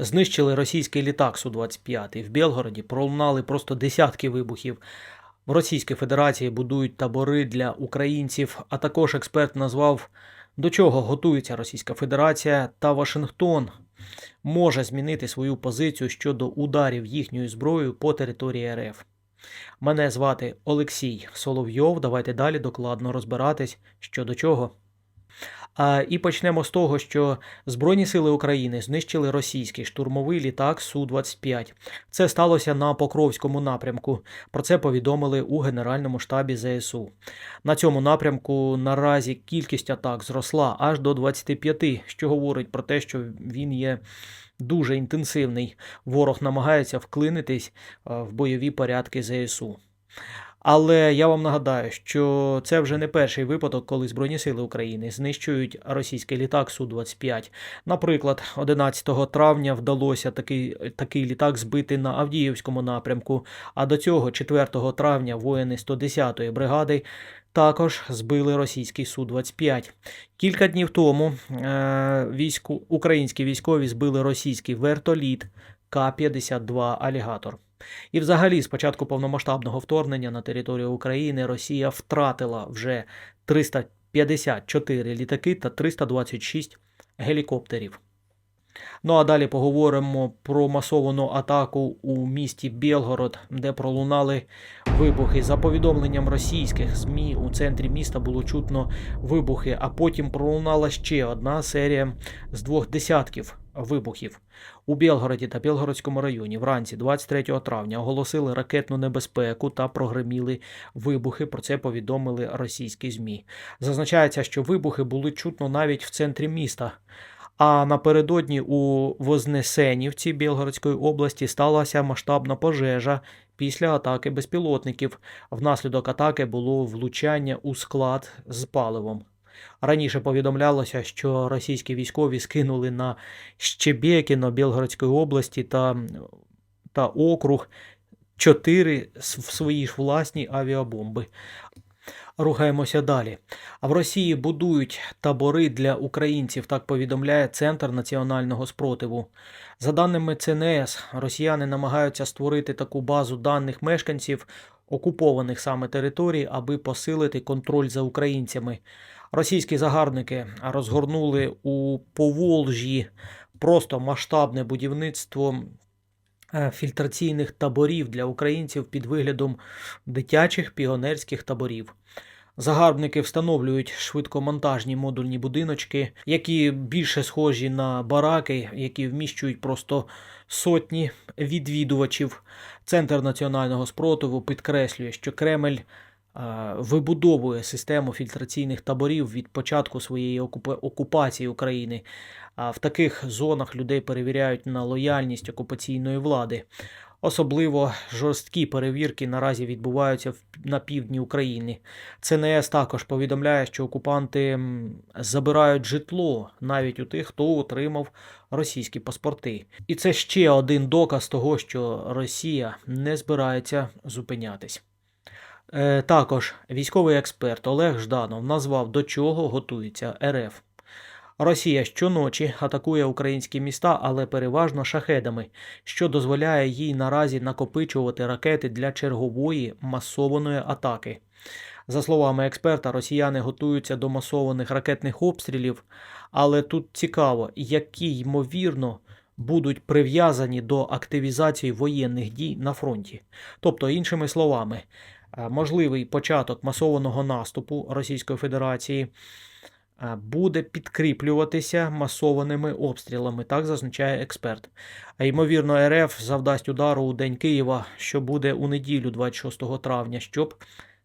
знищили російський літак Су-25. В Білгороді пролунали просто десятки вибухів. В Російській Федерації будують табори для українців, а також експерт назвав, до чого готується Російська Федерація та Вашингтон може змінити свою позицію щодо ударів їхньою зброєю по території РФ. Мене звати Олексій Соловйов. Давайте далі докладно розбиратись, що до чого. А, і почнемо з того, що Збройні сили України знищили російський штурмовий літак Су-25. Це сталося на Покровському напрямку. Про це повідомили у Генеральному штабі ЗСУ. На цьому напрямку наразі кількість атак зросла аж до 25, що говорить про те, що він є дуже інтенсивний. Ворог намагається вклинитись в бойові порядки ЗСУ. Але я вам нагадаю, що це вже не перший випадок, коли Збройні сили України знищують російський літак Су-25. Наприклад, 11 травня вдалося такий, такий літак збити на Авдіївському напрямку. А до цього, 4 травня, воїни 110-ї бригади також збили російський Су-25. Кілька днів тому е, війську, українські військові збили російський вертоліт К-52 Алігатор. І взагалі, з початку повномасштабного вторгнення на територію України Росія втратила вже 354 літаки та 326 гелікоптерів. Ну а далі поговоримо про масовану атаку у місті Білгород, де пролунали вибухи. За повідомленням російських ЗМІ у центрі міста було чутно вибухи, а потім пролунала ще одна серія з двох десятків вибухів. У Білгороді та Білгородському районі вранці 23 травня оголосили ракетну небезпеку та прогреміли вибухи. Про це повідомили російські ЗМІ. Зазначається, що вибухи були чутно навіть в центрі міста. А напередодні у Вознесенівці Білгородської області сталася масштабна пожежа після атаки безпілотників. Внаслідок атаки було влучання у склад з паливом. Раніше повідомлялося, що російські військові скинули на Щебєкіно Білгородської області та, та округ чотири свої ж власні авіабомби. Рухаємося далі. А в Росії будують табори для українців, так повідомляє Центр національного спротиву. За даними ЦНС, росіяни намагаються створити таку базу даних мешканців окупованих саме територій, аби посилити контроль за українцями. Російські загарбники розгорнули у Поволжі просто масштабне будівництво фільтраційних таборів для українців під виглядом дитячих піонерських таборів. Загарбники встановлюють швидкомонтажні модульні будиночки, які більше схожі на бараки, які вміщують просто сотні відвідувачів. Центр національного спротиву підкреслює, що Кремль е, вибудовує систему фільтраційних таборів від початку своєї окупації України. В таких зонах людей перевіряють на лояльність окупаційної влади. Особливо жорсткі перевірки наразі відбуваються на півдні України. ЦНС також повідомляє, що окупанти забирають житло навіть у тих, хто отримав російські паспорти. І це ще один доказ того, що Росія не збирається зупинятись. Е, також військовий експерт Олег Жданов назвав, до чого готується РФ. Росія щоночі атакує українські міста, але переважно шахедами, що дозволяє їй наразі накопичувати ракети для чергової масованої атаки. За словами експерта, росіяни готуються до масованих ракетних обстрілів, але тут цікаво, які ймовірно будуть прив'язані до активізації воєнних дій на фронті. Тобто, іншими словами, можливий початок масованого наступу Російської Федерації буде підкріплюватися масованими обстрілами, так зазначає експерт. А ймовірно, РФ завдасть удару у День Києва, що буде у неділю, 26 травня, щоб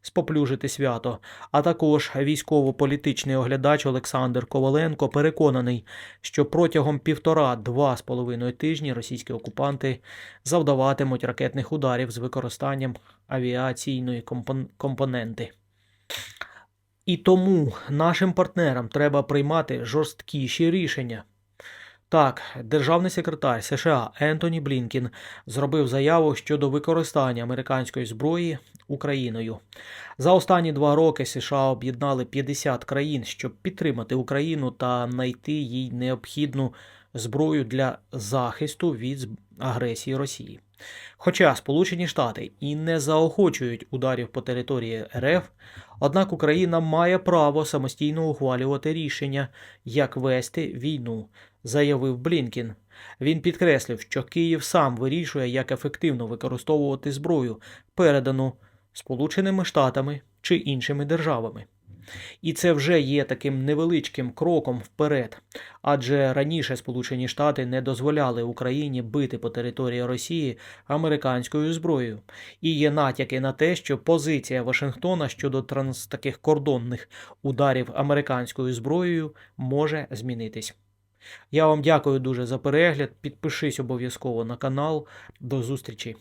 споплюжити свято. А також військово-політичний оглядач Олександр Коваленко переконаний, що протягом півтора-два з половиною тижні російські окупанти завдаватимуть ракетних ударів з використанням авіаційної компоненти. І тому нашим партнерам треба приймати жорсткіші рішення. Так, державний секретар США Ентоні Блінкін зробив заяву щодо використання американської зброї Україною. За останні два роки США об'єднали 50 країн, щоб підтримати Україну та знайти їй необхідну зброю для захисту від агресії Росії. Хоча Сполучені Штати і не заохочують ударів по території РФ, однак Україна має право самостійно ухвалювати рішення, як вести війну, заявив Блінкін. Він підкреслив, що Київ сам вирішує, як ефективно використовувати зброю, передану Сполученими Штатами чи іншими державами. І це вже є таким невеличким кроком вперед, адже раніше Сполучені Штати не дозволяли Україні бити по території Росії американською зброєю. І є натяки на те, що позиція Вашингтона щодо транс таких кордонних ударів американською зброєю може змінитись. Я вам дякую дуже за перегляд. Підпишись обов'язково на канал. До зустрічі!